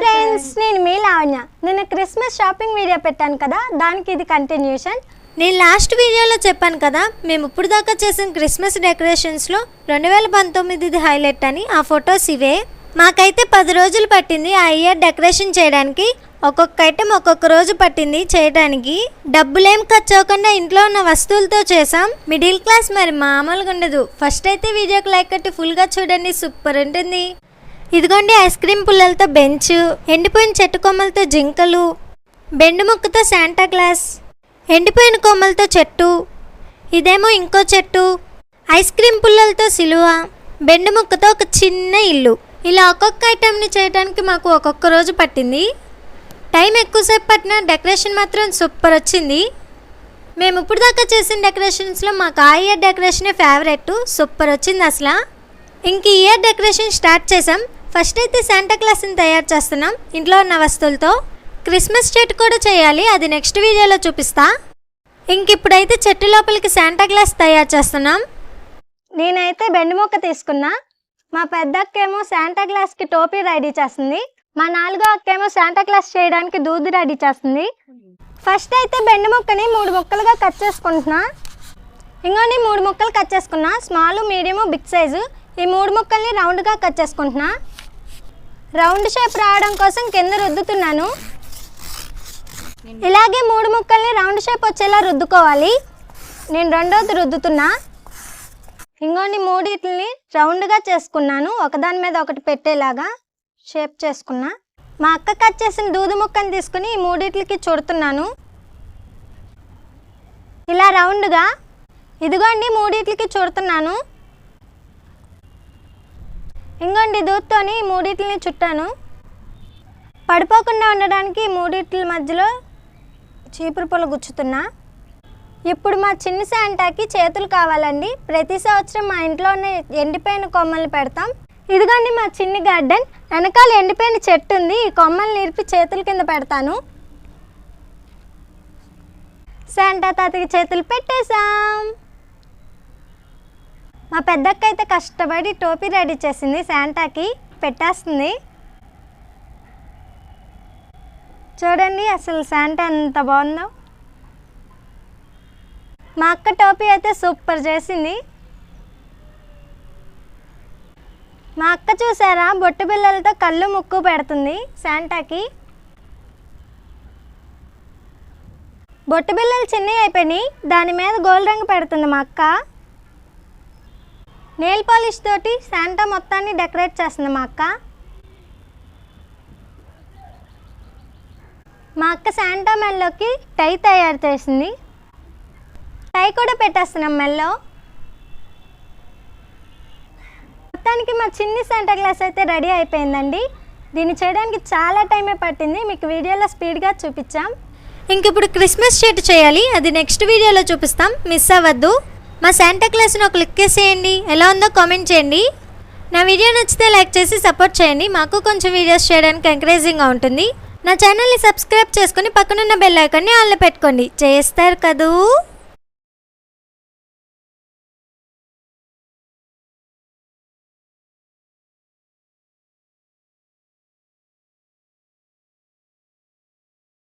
Friends నేను మీ లావణ్య. నేను Christmas shopping video పెట్టాను కదా దానికి ఇది కంటిన్యూషన్ నేను లాస్ట్ వీడియోలో చెప్పాను కదా మేము ఇప్పుడు దాకా చేసిన క్రిస్మస్ డెకరేషన్స్లో రెండు వేల పంతొమ్మిది హైలైట్ అని ఆ ఫొటోస్ ఇవే. మాకైతే పది రోజులు పట్టింది ఆ ఇయర్ డెకరేషన్ చేయడానికి. ఒక్కొక్క ఐటెం ఒక్కొక్క రోజు పట్టింది చేయడానికి. డబ్బులేం ఖర్చు అవ్వకుండా ఇంట్లో ఉన్న వస్తువులతో చేసాం మిడిల్ క్లాస్ మరి మామూలుగా ఉండదు. ఫస్ట్ అయితే వీడియోకి లైక్ కట్టి ఫుల్గా చూడండి సూపర్ ఉంటుంది. ఇదిగోండి ఐస్ క్రీమ్ పుల్లలతో బెంచ్ ఎండిపోయిన చెట్టు కొమ్మలతో జింకలు బెండు ముక్కతో శాంటా క్లాస్ ఎండిపోయిన కొమ్మలతో చెట్టు ఇదేమో ఇంకో చెట్టు ఐస్ క్రీమ్ పుల్లలతో సిలువ బెండు ముక్కతో ఒక చిన్న ఇల్లు. ఇలా ఒక్కొక్క ఐటెంని చేయడానికి మాకు ఒక్కొక్క రోజు పట్టింది. టైం ఎక్కువసేపు పట్టిన డెకరేషన్ మాత్రం సూపర్ వచ్చింది. మేము ఇప్పుడు దాకా చేసిన డెకరేషన్స్లో మాకు ఆ ఇయర్ డెకరేషనే ఫేవరెట్ సూపర్ వచ్చింది అసలు. ఇంక ఇయర్ డెకరేషన్ స్టార్ట్ చేసాం. ఫస్ట్ అయితే శాంటా క్లాస్ని తయారు చేస్తున్నాం. ఇంట్లో ఉన్న వస్తువులతో క్రిస్మస్ చెట్టు కూడా చేయాలి. అది నెక్స్ట్ వీడియోలో చూపిస్తా. ఇంక ఇప్పుడైతే చెట్టు లోపలికి శాంటా క్లాస్ తయారు చేస్తున్నాం. నేనైతే బెండు మొక్క తీసుకున్నా. మా పెద్ద అక్కేమో శాంటా క్లాస్కి టోపీ రెడీ చేస్తుంది. మా నాలుగో అక్కేమో శాంటా క్లాస్ చేయడానికి దూది రెడీ చేస్తుంది. ఫస్ట్ అయితే బెండు మొక్కని మూడు ముక్కలుగా కట్ చేసుకుంటున్నా. ఇంకోని మూడు ముక్కలు కట్ చేసుకున్నా. స్మాల్ మీడియము బిగ్ సైజు ఈ మూడు ముక్కల్ని రౌండ్గా కట్ చేసుకుంటున్నా. రౌండ్ షేప్ రావడం కోసం కింద రుద్దుతున్నాను. ఇలాగే మూడు ముక్కల్ని రౌండ్ షేప్ వచ్చేలా రుద్దుకోవాలి. నేను రెండోది రుద్దుతున్నా. ఇంకోని మూడిటిని రౌండ్గా చేసుకున్నాను. ఒకదాని మీద ఒకటి పెట్టేలాగా షేప్ చేసుకున్నా. మా అక్క కట్ చేసిన దూదు ముక్కని తీసుకుని ఈ మూడిట్లకి చుడుతున్నాను. ఇలా రౌండ్గా ఇదిగోండి మూడిట్లకి చుడుతున్నాను. ఇంకోండి దూత్తోని మూడిట్లని చుట్టాను. పడిపోకుండా ఉండడానికి మూడిట్ల మధ్యలో చీపురు పొల గుచ్చుతున్నా. ఇప్పుడు మా చిన్ని శాంటాకి చేతులు కావాలండి. ప్రతి సంవత్సరం మా ఇంట్లో ఉన్న ఎండిపోయిన కొమ్మల్ని పెడతాం. ఇదిగోండి మా చిన్ని గార్డెన్. వెనకాల ఎండిపోయిన చెట్టు ఉంది. ఈ కొమ్మల్ని నిరిపి చేతుల కింద పెడతాను. శాంటా తాతకి చేతులు పెట్టేశాం. మా పెద్దక్క అయితే కష్టపడి టోపీ రెడీ చేసింది శాంటాకి పెట్టేస్తుంది. చూడండి అసలు శాంటా ఎంత బాగుందో. మా అక్క టోపీ అయితే సూపర్ చేసింది. మా అక్క చూసారా బొట్టు బిళ్ళలతో కళ్ళు ముక్కు పెడుతుంది శాంటాకి బొట్టు బిళ్ళలు చిన్నవి అయిపోయినాయి దాని మీద గోల్డ్ రంగు పెడుతుంది మా అక్క. నెయిల్ పాలిష్ తోటి శాంటా మొత్తాన్ని డెకరేట్ చేస్తుంది మా అక్క. మా అక్క శాంటా మెల్లోకి టై తయారు చేసింది. టై కూడా పెట్టేస్తున్నాం మెల్లో. మొత్తానికి మా చిన్ని శాంటా క్లాస్ అయితే రెడీ అయిపోయిందండి. దీన్ని చేయడానికి చాలా టైమే పట్టింది. మీకు వీడియోలో స్పీడ్గా చూపించాం. ఇంక ఇప్పుడు క్రిస్మస్ చెట్టు చేయాలి. అది నెక్స్ట్ వీడియోలో చూపిస్తాం. మిస్ అవ్వద్దు. మా శాంటా క్లాస్ను ఒక క్లిక్ చేసేయండి ఎలా ఉందో కామెంట్ చేయండి. నా వీడియో నచ్చితే లైక్ చేసి సపోర్ట్ చేయండి. మాకు కొంచెం వీడియోస్ చేయడానికి ఎంకరేజింగ్గా ఉంటుంది. నా ఛానల్ని సబ్స్క్రైబ్ చేసుకొని పక్కనున్న బెల్ ఐకాన్ని ఆన్లో పెట్టుకోండి. చేస్తారు కదూ?